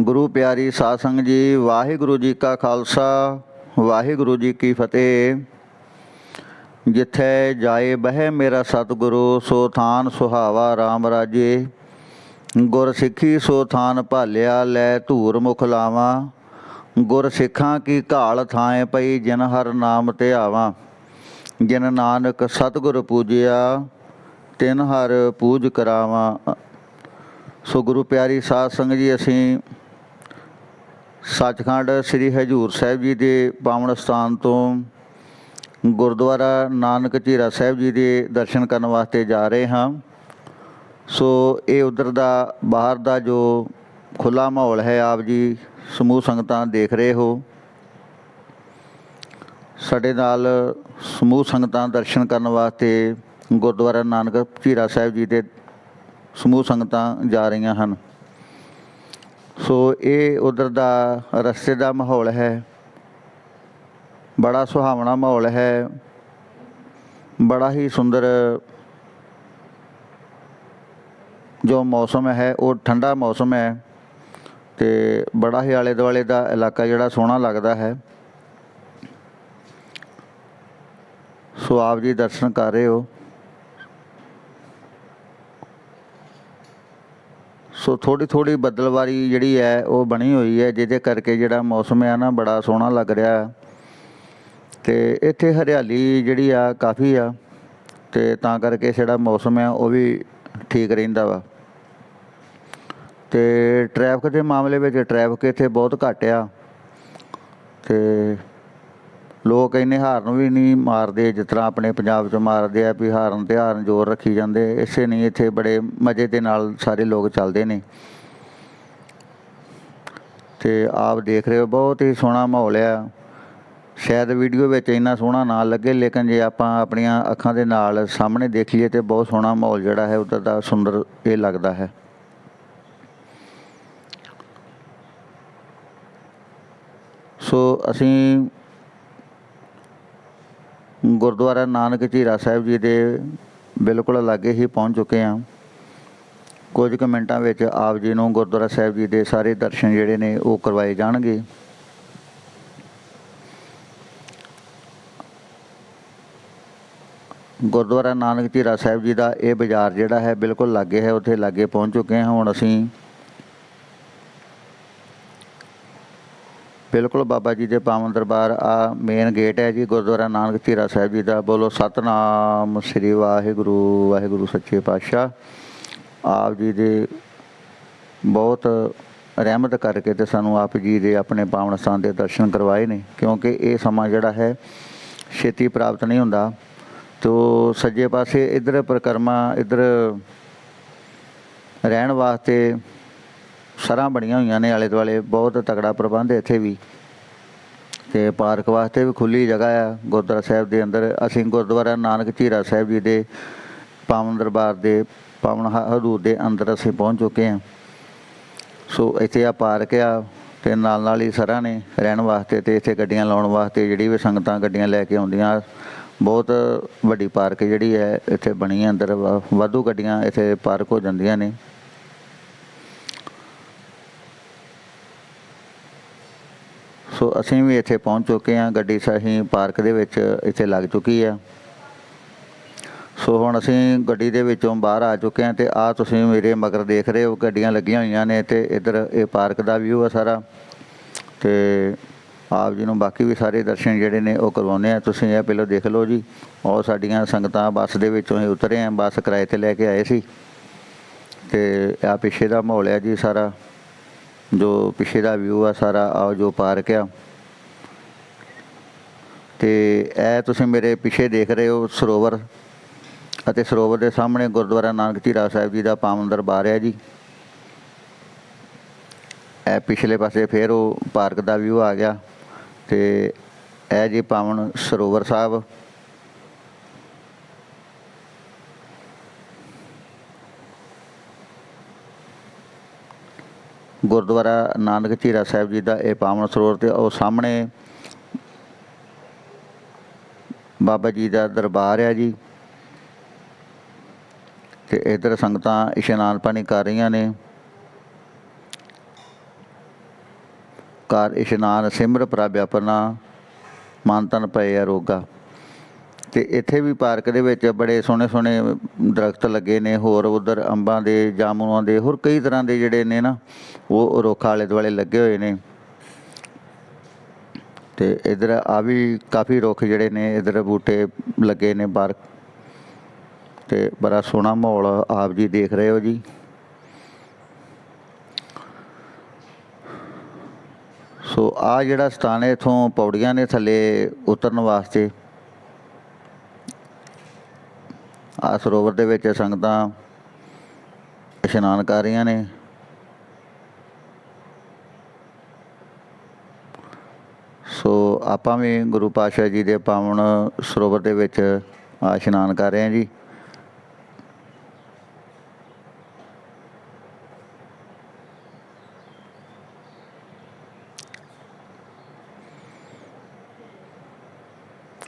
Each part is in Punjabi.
ਗੁਰੂ ਪਿਆਰੀ ਸਾਧ ਸੰਗਤ ਜੀ, ਵਾਹਿਗੁਰੂ ਜੀ ਕਾ ਖਾਲਸਾ, ਵਾਹਿਗੁਰੂ ਜੀ ਕੀ ਫਤਿਹ। ਜਿੱਥੇ ਜਾਏ ਬਹਿ ਮੇਰਾ ਸਤਿਗੁਰੂ, ਸੋ ਥਾਨ ਸੁਹਾਵਾ RAM ਰਾਜੇ। ਗੁਰ ਸਿੱਖੀ ਸੋ ਥਾਨ ਭਾਲਿਆ, ਲੈ ਧੂਰ ਮੁਖ ਲਾਵਾਂ। ਗੁਰ ਸਿੱਖਾਂ ਕੀ ਘਾਲ ਥਾਏ ਪਈ, ਜਿਨ ਹਰ ਨਾਮ ਧਿਆਵਾਂ ਜਿਨ ਨਾਨਕ ਸਤਿਗੁਰ ਪੂਜਿਆ, ਤਿਨ ਹਰ ਪੂਜ ਕਰਾਵਾਂ। ਸੋ ਗੁਰੂ ਪਿਆਰੀ ਸਾਧ ਸੰਗਤ ਜੀ, ਅਸੀਂ ਸੱਚਖੰਡ ਸ੍ਰੀ ਹਜੂਰ ਸਾਹਿਬ ਜੀ ਦੇ ਪਾਵਨ ਸਥਾਨ ਤੋਂ ਗੁਰਦੁਆਰਾ ਨਾਨਕ ਝੀਰਾ ਸਾਹਿਬ ਜੀ ਦੇ ਦਰਸ਼ਨ ਕਰਨ ਵਾਸਤੇ ਜਾ ਰਹੇ ਹਾਂ। ਸੋ ਇਹ ਉਧਰ ਦਾ, ਬਾਹਰ ਦਾ ਜੋ ਖੁੱਲਾ ਮਾਹੌਲ ਹੈ, ਆਪ ਜੀ ਸਮੂਹ ਸੰਗਤਾਂ ਦੇਖ ਰਹੇ ਹੋ। ਸਾਡੇ ਨਾਲ ਸਮੂਹ ਸੰਗਤਾਂ ਦਰਸ਼ਨ ਕਰਨ ਵਾਸਤੇ ਗੁਰਦੁਆਰਾ ਨਾਨਕ ਝੀਰਾ ਸਾਹਿਬ ਜੀ ਦੇ ਸਮੂਹ ਸੰਗਤਾਂ ਜਾ ਰਹੀਆਂ ਹਨ। ਸੋ ਇਹ ਉਧਰ ਦਾ ਰਸਤੇ ਦਾ ਮਾਹੌਲ ਹੈ। ਬੜਾ ਸੁਹਾਵਣਾ ਮਾਹੌਲ ਹੈ। ਬੜਾ ਹੀ ਸੁੰਦਰ ਜੋ ਮੌਸਮ ਹੈ, ਉਹ ਠੰਡਾ ਮੌਸਮ ਹੈ ਤੇ ਬੜਾ ਹੀ ਆਲੇ ਦੁਆਲੇ ਦਾ ਇਲਾਕਾ ਜਿਹੜਾ ਸੋਹਣਾ ਲੱਗਦਾ ਹੈ। ਸੋ ਆਪ ਜੀ ਦਰਸ਼ਨ ਕਰ ਰਹੇ ਹੋ। ਸੋ ਥੋੜੀ ਥੋੜੀ ਬੱਦਲਵਾਰੀ ਜਿਹੜੀ ਹੈ, ਉਹ ਬਣੀ ਹੋਈ ਹੈ, ਜਿਹਦੇ ਕਰਕੇ ਜਿਹੜਾ ਮੌਸਮ ਆ ਨਾ, ਬੜਾ ਸੋਹਣਾ ਲੱਗ ਰਿਹਾ। ਹੈ ਤੇ ਇੱਥੇ ਹਰਿਆਲੀ ਜਿਹੜੀ ਆ, ਕਾਫੀ ਆ, ਤੇ ਤਾਂ ਕਰਕੇ ਜਿਹੜਾ ਮੌਸਮ ਆ, ਉਹ ਵੀ ਠੀਕ ਰਹਿੰਦਾ ਵਾ। ਤੇ ਟ੍ਰੈਫਿਕ ਦੇ ਮਾਮਲੇ ਵਿੱਚ ਟ੍ਰੈਫਿਕ ਇੱਥੇ ਬਹੁਤ ਘੱਟ ਆ। ਤੇ ਲੋਕ ਇੰਨੇ ਹਾਰਨ ਵੀ ਨਹੀਂ ਮਾਰਦੇ, ਜਿਸ ਤਰ੍ਹਾਂ ਆਪਣੇ ਪੰਜਾਬ 'ਚ ਮਾਰਦੇ ਆ ਵੀ ਹਾਰਨ ਤੇ ਹਾਰਨ ਜ਼ੋਰ ਰੱਖੀ ਜਾਂਦੇ, ਇਸੇ ਨਹੀਂ ਇੱਥੇ ਬੜੇ ਮਜ਼ੇ ਦੇ ਨਾਲ ਸਾਰੇ ਲੋਕ ਚੱਲਦੇ ਨੇ। ਤੇ ਆਪ ਦੇਖ ਰਹੇ ਹੋ, ਬਹੁਤ ਹੀ ਸੋਹਣਾ ਮਾਹੌਲ ਆ। ਸ਼ਾਇਦ ਵੀਡੀਓ ਵਿੱਚ ਇੰਨਾ ਸੋਹਣਾ ਨਾ ਲੱਗੇ, ਲੇਕਿਨ ਜੇ ਆਪਾਂ ਆਪਣੀਆਂ ਅੱਖਾਂ ਦੇ ਨਾਲ ਸਾਹਮਣੇ ਦੇਖੀਏ ਤੇ ਬਹੁਤ ਸੋਹਣਾ ਮਾਹੌਲ ਜਿਹੜਾ ਹੈ, ਉੱਧਰ ਦਾ ਸੁੰਦਰ ਇਹ ਲੱਗਦਾ ਹੈ। ਸੋ ਅਸੀਂ ਗੁਰਦੁਆਰਾ ਨਾਨਕ ਝੀਰਾ ਸਾਹਿਬ ਜੀ ਦੇ ਬਿਲਕੁਲ ਲਾਗੇ ਹੀ ਪਹੁੰਚ ਚੁੱਕੇ ਹਾਂ। ਕੁਝ ਕੁ ਮਿੰਟਾਂ ਵਿੱਚ ਆਪ ਜੀ ਨੂੰ ਗੁਰਦੁਆਰਾ ਸਾਹਿਬ ਜੀ ਦੇ ਸਾਰੇ ਦਰਸ਼ਨ ਜਿਹੜੇ ਨੇ ਉਹ ਕਰਵਾਏ ਜਾਣਗੇ। ਗੁਰਦੁਆਰਾ ਨਾਨਕ ਝੀਰਾ ਸਾਹਿਬ ਜੀ ਦਾ ਇਹ ਬਾਜ਼ਾਰ ਜਿਹੜਾ ਹੈ ਬਿਲਕੁਲ ਲਾਗੇ ਹੈ, ਉੱਥੇ ਲਾਗੇ ਪਹੁੰਚ ਚੁੱਕੇ ਹਾਂ। ਹੁਣ ਅਸੀਂ ਬਿਲਕੁਲ ਬਾਬਾ ਜੀ ਦੇ ਪਾਵਨ ਦਰਬਾਰ, ਆ ਮੇਨ ਗੇਟ ਹੈ ਜੀ, ਗੁਰਦੁਆਰਾ ਨਾਨਕ ਧੀਰਾ ਸਾਹਿਬ ਜੀ ਦਾ। ਬੋਲੋ ਸਤਨਾਮ, ਸ੍ਰੀ ਵਾਹਿਗੁਰੂ ਵਾਹਿਗੁਰੂ ਸੱਚੇ ਪਾਤਸ਼ਾਹ। ਆਪ ਜੀ ਦੇ ਬਹੁਤ ਰਹਿਮਤ ਕਰਕੇ ਤੇ ਸਾਨੂੰ ਆਪ ਜੀ ਦੇ ਆਪਣੇ ਪਾਵਨ ਸਥਾਨ ਦੇ ਦਰਸ਼ਨ ਕਰਵਾਏ ਨੇ, ਕਿਉਂਕਿ ਇਹ ਸਮਾਂ ਜਿਹੜਾ ਹੈ ਛੇਤੀ ਪ੍ਰਾਪਤ ਨਹੀਂ ਹੁੰਦਾ। ਤੋ ਸੱਜੇ ਪਾਸੇ ਇਧਰ ਪ੍ਰਕਰਮਾ, ਇਧਰ ਰਹਿਣ ਵਾਸਤੇ ਸਰਾਂ ਬਣੀਆਂ ਹੋਈਆਂ ਨੇ ਆਲੇ ਦੁਆਲੇ, ਬਹੁਤ ਤਕੜਾ ਪ੍ਰਬੰਧ ਇੱਥੇ ਵੀ। ਤੇ ਪਾਰਕ ਵਾਸਤੇ ਵੀ ਖੁੱਲੀ ਜਗ੍ਹਾ ਆ, ਗੁਰਦੁਆਰਾ ਸਾਹਿਬ ਦੇ ਅੰਦਰ। ਅਸੀਂ ਗੁਰਦੁਆਰਾ ਨਾਨਕ ਝੀਰਾ ਸਾਹਿਬ ਜੀ ਦੇ, ਪਾਵਨ ਦਰਬਾਰ ਦੇ, ਪਾਵਨ ਹ- ਹਦੂਦ ਦੇ ਅੰਦਰ ਅਸੀਂ ਪਹੁੰਚ ਚੁੱਕੇ ਹਾਂ। ਸੋ ਇੱਥੇ ਆ ਪਾਰਕ ਆ, ਤੇ ਨਾਲ ਨਾਲ ਹੀ ਸਰਾਂ ਨੇ ਰਹਿਣ ਵਾਸਤੇ ਤੇ ਇੱਥੇ ਗੱਡੀਆਂ ਲਾਉਣ ਵਾਸਤੇ ਜਿਹੜੀ ਵੀ ਸੰਗਤਾਂ ਗੱਡੀਆਂ ਲੈ ਕੇ ਆਉਂਦੀਆਂ। ਬਹੁਤ ਵੱਡੀ ਪਾਰਕ ਜਿਹੜੀ ਹੈ, ਇੱਥੇ ਬਣੀ ਹੈ ਅੰਦਰ। ਵਾ- ਵਾਧੂ ਗੱਡੀਆਂ ਇੱਥੇ ਪਾਰਕ ਹੋ ਜਾਂਦੀਆਂ ਨੇ। ਸੋ ਅਸੀਂ ਵੀ ਇੱਥੇ ਪਹੁੰਚ ਚੁੱਕੇ ਹਾਂ। ਗੱਡੀ ਸਾਹੀ ਪਾਰਕ ਦੇ ਵਿੱਚ ਇੱਥੇ ਲੱਗ ਚੁੱਕੀ ਆ ਸੋ ਹੁਣ ਅਸੀਂ ਗੱਡੀ ਦੇ ਵਿੱਚੋਂ ਬਾਹਰ ਆ ਚੁੱਕੇ ਹਾਂ ਤੇ ਆ ਤੁਸੀਂ ਮੇਰੇ ਮਗਰ ਦੇਖ ਰਹੇ ਹੋ, ਗੱਡੀਆਂ ਲੱਗੀਆਂ ਹੋਈਆਂ ਨੇ ਤੇ ਇੱਧਰ ਇਹ ਪਾਰਕ ਦਾ ਵਿਊ ਆ ਸਾਰਾ। ਤੇ ਆਪ ਜੀ ਨੂੰ ਬਾਕੀ ਵੀ ਸਾਰੇ ਦਰਸ਼ਨ ਜਿਹੜੇ ਨੇ ਉਹ ਕਰਵਾਉਨੇ ਆ ਤੁਸੀਂ ਇਹ ਪਹਿਲਾਂ ਦੇਖ ਲਓ ਜੀ। ਉਹ ਸਾਡੀਆਂ ਸੰਗਤਾਂ ਬੱਸ ਦੇ ਵਿੱਚੋਂ ਹੀ ਉਤਰੇ ਆ। ਬੱਸ ਕਿਰਾਏ ਤੇ ਲੈ ਕੇ ਆਏ ਸੀ। ਤੇ ਆ ਪਿੱਛੇ ਦਾ ਮਾਹੌਲ ਹੈ ਜੀ ਸਾਰਾ। ਜੋ ਪਿੱਛੇ ਦਾ ਵਿਊ ਆ ਸਾਰਾ ਆ ਜੋ ਪਾਰਕ ਆ। ਤੇ ਇਹ ਤੁਸੀਂ ਮੇਰੇ ਪਿੱਛੇ ਦੇਖ ਰਹੇ ਹੋ ਸਰੋਵਰ ਅਤੇ ਸਰੋਵਰ ਦੇ ਸਾਹਮਣੇ ਗੁਰਦੁਆਰਾ ਨਾਨਕ ਧੀਰਾ ਸਾਹਿਬ ਜੀ ਦਾ ਪਾਵਨ ਦਰਬਾਰ ਹੈ ਜੀ। ਇਹ ਪਿਛਲੇ ਪਾਸੇ ਫਿਰ ਉਹ ਪਾਰਕ ਦਾ ਵਿਊ ਆ ਗਿਆ ਤੇ ਇਹ ਜੀ ਪਾਵਨ ਸਰੋਵਰ ਸਾਹਿਬ। ਗੁਰਦੁਆਰਾ ਨਾਨਕ ਝੀਰਾ ਸਾਹਿਬ ਜੀ ਦਾ ਇਹ ਪਾਵਨ ਸਰੋਵਰ ਤੇ ਉਹ ਸਾਹਮਣੇ ਬਾਬਾ ਜੀ ਦਾ ਦਰਬਾਰ ਆ ਜੀ। ਤੇ ਇਧਰ ਸੰਗਤਾਂ ਇਸ਼ਨਾਨ ਪਾਣੀ ਕਰ ਰਹੀਆਂ ਨੇ। ਕਾਰ ਇਸ਼ਨਾਨ ਸਿਮਰ ਪ੍ਰਭ ਆਪਣਾ, ਮਨ ਤਨ ਪਏ ਆ ਰੋਗਾ। ਤੇ ਇੱਥੇ ਵੀ ਪਾਰਕ ਦੇ ਵਿੱਚ ਬੜੇ ਸੋਹਣੇ ਸੋਹਣੇ ਦਰਖਤ ਲੱਗੇ ਨੇ, ਹੋਰ ਉਧਰ ਅੰਬਾਂ ਦੇ ਜਾਮੂਆਂ ਦੇ, ਹੋਰ ਕਈ ਤਰ੍ਹਾਂ ਦੇ ਜਿਹੜੇ ਨੇ ਨਾ, ਉਹ ਰੁੱਖ ਆਲੇ ਦੁਆਲੇ ਲੱਗੇ ਹੋਏ ਨੇ। ਤੇ ਇਧਰ ਆ ਵੀ ਕਾਫੀ ਰੁੱਖ ਜਿਹੜੇ ਨੇ, ਇਧਰ ਬੂਟੇ ਲੱਗੇ ਨੇ ਬਾਹਰ। ਤੇ ਬੜਾ ਸੋਹਣਾ ਮਾਹੌਲ ਆਪ ਜੀ ਦੇਖ ਰਹੇ ਹੋ ਜੀ। ਸੋ ਆ ਜਿਹੜਾ ਸਥਾਨ ਹੈ, ਇਥੋਂ ਪੌੜੀਆਂ ਨੇ ਥੱਲੇ ਉਤਰਨ ਵਾਸਤੇ। ਆ ਸਰੋਵਰ ਦੇ ਵਿੱਚ ਸੰਗਤਾਂ ਇਸ਼ਨਾਨ ਕਰ ਰਹੀਆਂ ਨੇ। ਸੋ ਆਪਾਂ ਵੀ ਗੁਰੂ ਪਾਤਸ਼ਾਹ ਜੀ ਦੇ ਪਾਵਨ ਸਰੋਵਰ ਦੇ ਵਿੱਚ ਇਸ਼ਨਾਨ ਕਰ ਰਹੇ ਹਾਂ ਜੀ।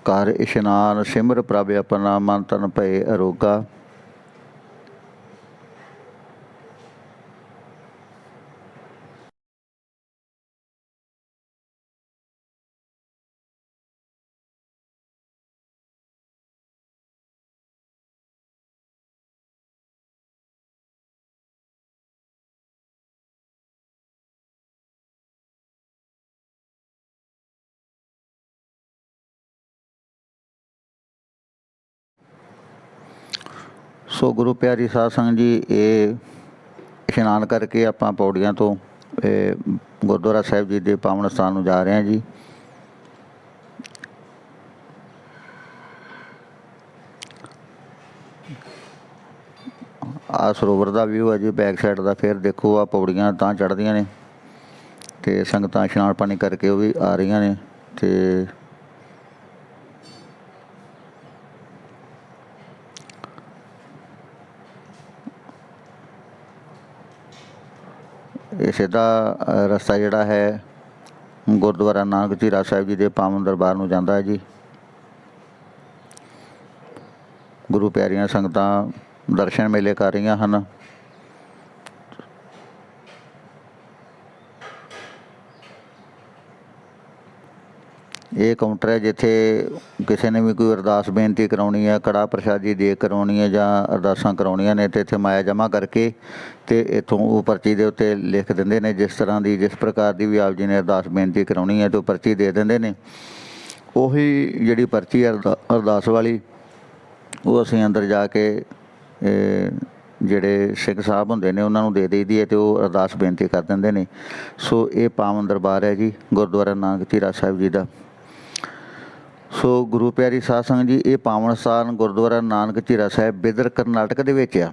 ਕਰ ਇਸ਼ਨਾਨ ਸਿਮਰ ਪ੍ਰਭ ਆਪਣਾ ਮਨ ਤਨ ਭਏ ਅਰੋਗਾ। ਸੋ ਗੁਰੂ ਪਿਆਰੀ ਸਾਧ ਸੰਗਤ ਜੀ, ਇਹ ਇਸ਼ਨਾਨ ਕਰਕੇ ਆਪਾਂ ਪੌੜੀਆਂ ਤੋਂ, ਇਹ ਗੁਰਦੁਆਰਾ ਸਾਹਿਬ ਜੀ ਦੇ ਪਾਵਨ ਸਥਾਨ ਨੂੰ ਜਾ ਰਹੇ ਹਾਂ ਜੀ। ਆ ਸਰੋਵਰ ਦਾ ਵਿਊ ਹੈ ਜੀ ਬੈਕ ਸਾਈਡ ਦਾ, ਫਿਰ ਦੇਖੋ ਆ ਪੌੜੀਆਂ ਤਾਂ ਚੜ੍ਹਦੀਆਂ ਨੇ ਤੇ ਸੰਗਤਾਂ ਇਸ਼ਨਾਨ ਪਾਣੀ ਕਰਕੇ ਉਹ ਵੀ ਆ ਰਹੀਆਂ ਨੇ ਤੇ ਸਿੱਧਾ ਰਸਤਾ ਜਿਹੜਾ ਹੈ, ਗੁਰਦੁਆਰਾ ਨਾਨਕ ਝੀਰਾ ਸਾਹਿਬ ਜੀ ਦੇ ਪਾਵਨ ਦਰਬਾਰ ਨੂੰ ਜਾਂਦਾ ਹੈ ਜੀ। ਗੁਰੂ ਪਿਆਰੀਆਂ ਸੰਗਤਾਂ ਦਰਸ਼ਨ ਮੇਲੇ ਕਰ ਰਹੀਆਂ ਹਨ। ਇਹ ਕਾਊਂਟਰ ਹੈ ਜਿੱਥੇ ਕਿਸੇ ਨੇ ਵੀ ਕੋਈ ਅਰਦਾਸ ਬੇਨਤੀ ਕਰਾਉਣੀ ਹੈ, ਕੜਾ ਪ੍ਰਸ਼ਾਦੀ ਦੇ ਕਰਾਉਣੀ ਹੈ ਜਾਂ ਅਰਦਾਸਾਂ ਕਰਾਉਣੀਆਂ ਨੇ ਤੇ ਇੱਥੇ ਮਾਇਆ ਜਮ੍ਹਾਂ ਕਰਕੇ ਤੇ ਇਥੋਂ ਉਹ ਪਰਚੀ ਦੇ ਉੱਤੇ ਲਿਖ ਦਿੰਦੇ ਨੇ ਜਿਸ ਤਰ੍ਹਾਂ ਦੀ, ਜਿਸ ਪ੍ਰਕਾਰ ਦੀ ਵੀ ਆਪ ਜੀ ਨੇ ਅਰਦਾਸ ਬੇਨਤੀ ਕਰਾਉਣੀ ਹੈ ਤੇ ਉਹ ਪਰਚੀ ਦੇ ਦਿੰਦੇ ਨੇ। ਉਹੀ ਜਿਹੜੀ ਪਰਚੀ ਅਰਦਾ- ਅਰਦਾਸ ਵਾਲੀ, ਉਹ ਅਸੀਂ ਅੰਦਰ ਜਾ ਕੇ ਜਿਹੜੇ ਸਿੰਘ ਸਾਹਿਬ ਹੁੰਦੇ ਨੇ ਉਹਨਾਂ ਨੂੰ ਦੇ ਦੇਈਦੀ ਹੈ ਤੇ ਉਹ ਅਰਦਾਸ ਬੇਨਤੀ ਕਰ ਦਿੰਦੇ ਨੇ। ਸੋ ਇਹ ਪਾਵਨ ਦਰਬਾਰ ਹੈ ਜੀ, ਗੁਰਦੁਆਰਾ ਨਾਨਕ ਧੀਰਾ ਸਾਹਿਬ ਜੀ ਦਾ। ਸੋ ਗੁਰੂ ਪਿਆਰੀ ਸਾਧ ਸੰਗਤ ਜੀ, ਇਹ ਪਾਵਨ ਸਥਾਨ ਗੁਰਦੁਆਰਾ ਨਾਨਕ ਝੀਰਾ ਸਾਹਿਬ ਬਿਦਰ ਕਰਨਾਟਕ ਦੇ ਵਿੱਚ ਆ।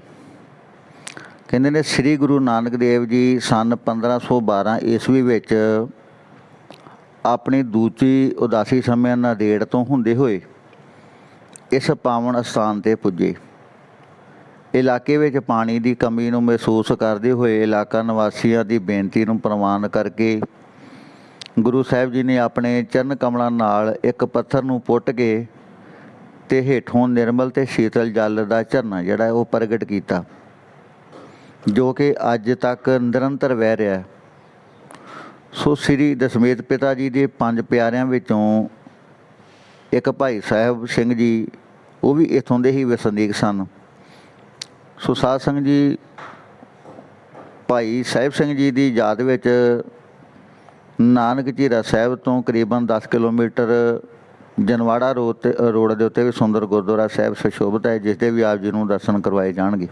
ਕਹਿੰਦੇ ਨੇ ਸ੍ਰੀ ਗੁਰੂ ਨਾਨਕ ਦੇਵ ਜੀ ਸਨ 1512 ਈਸਵੀ ਵਿੱਚ ਆਪਣੀ ਦੂਜੀ ਉਦਾਸੀ ਸਮੇਂ ਨਾਦੇੜ ਤੋਂ ਹੁੰਦੇ ਹੋਏ ਇਸ ਪਾਵਨ ਸਥਾਨ ਤੇ ਪੁੱਜੇ। ਇਲਾਕੇ ਵਿੱਚ ਪਾਣੀ ਦੀ ਕਮੀ ਨੂੰ ਮਹਿਸੂਸ ਕਰਦੇ ਹੋਏ ਇਲਾਕਾ ਨਿਵਾਸੀਆਂ ਦੀ ਬੇਨਤੀ ਨੂੰ ਪ੍ਰਵਾਨ ਕਰਕੇ ਗੁਰੂ ਸਾਹਿਬ ਜੀ ਨੇ ਆਪਣੇ ਚਰਨ ਕਮਲਾਂ ਨਾਲ ਇੱਕ ਪੱਥਰ ਨੂੰ ਪੁੱਟ ਕੇ ਤੇ ਹੇਠੋਂ ਨਿਰਮਲ ਤੇ ਸ਼ੀਤਲ ਜਲ ਦਾ ਝਰਨਾ ਜਿਹੜਾ ਉਹ ਪ੍ਰਗਟ ਕੀਤਾ, ਜੋ ਕਿ ਅੱਜ ਤੱਕ ਨਿਰੰਤਰ ਵਹਿ ਰਿਹਾ ਹੈ। ਸੋ ਸ੍ਰੀ ਦਸ਼ਮੇਤ ਪਿਤਾ ਜੀ ਦੇ ਪੰਜ ਪਿਆਰਿਆਂ ਵਿੱਚੋਂ ਇੱਕ ਭਾਈ ਸਾਹਿਬ ਸਿੰਘ ਜੀ, ਉਹ ਵੀ ਇਥੋਂ ਦੇ ਹੀ ਵਸਨੀਕ ਸਨ। ਸੋ ਸਾਧ ਸੰਗਤ ਜੀ, ਭਾਈ ਸਾਹਿਬ ਸਿੰਘ ਜੀ ਦੀ ਯਾਦ ਵਿੱਚ ਨਾਨਕ ਝੀਰਾ ਸਾਹਿਬ ਤੋਂ ਕਰੀਬਨ 10 ਕਿਲੋਮੀਟਰ ਜਨਵਾੜਾ ਰੋਡ ਤੇ ਰੋਡ ਦੇ ਉੱਤੇ ਵੀ ਸੁੰਦਰ ਗੁਰਦੁਆਰਾ ਸਾਹਿਬ ਸੁਸ਼ੋਭਿਤ ਹੈ, ਜਿਸ ਦੇ ਵੀ ਆਪ ਜੀ ਨੂੰ ਦਰਸ਼ਨ ਕਰਵਾਏ ਜਾਣਗੇ।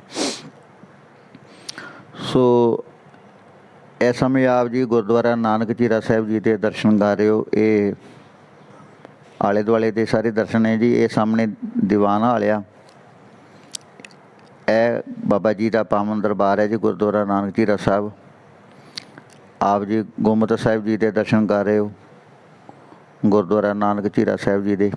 ਸੋ ਇਸ ਸਮੇਂ ਆਪ ਜੀ ਗੁਰਦੁਆਰਾ ਨਾਨਕ ਝੀਰਾ ਸਾਹਿਬ ਜੀ ਦੇ ਦਰਸ਼ਨ ਕਰ ਰਹੇ ਹੋ। ਇਹ ਆਲੇ ਦੁਆਲੇ ਦੇ ਸਾਰੇ ਦਰਸ਼ਨ ਹੈ ਜੀ, ਇਹ ਸਾਹਮਣੇ ਦੀਵਾਨ ਵਾਲਿਆ ਇਹ ਬਾਬਾ ਜੀ ਦਾ ਪਾਵਨ ਦਰਬਾਰ ਹੈ ਜੀ, ਗੁਰਦੁਆਰਾ ਨਾਨਕ ਝੀਰਾ ਸਾਹਿਬ। ਆਪ ਜੀ ਗੁਰਮਤਿ ਸਾਹਿਬ ਜੀ ਦੇ ਦਰਸ਼ਨ ਕਰ ਰਹੇ ਹੋ। ਗੁਰਦੁਆਰਾ ਨਾਨਕ ਝੀਰਾ ਸਾਹਿਬ ਜੀ ਦੇ।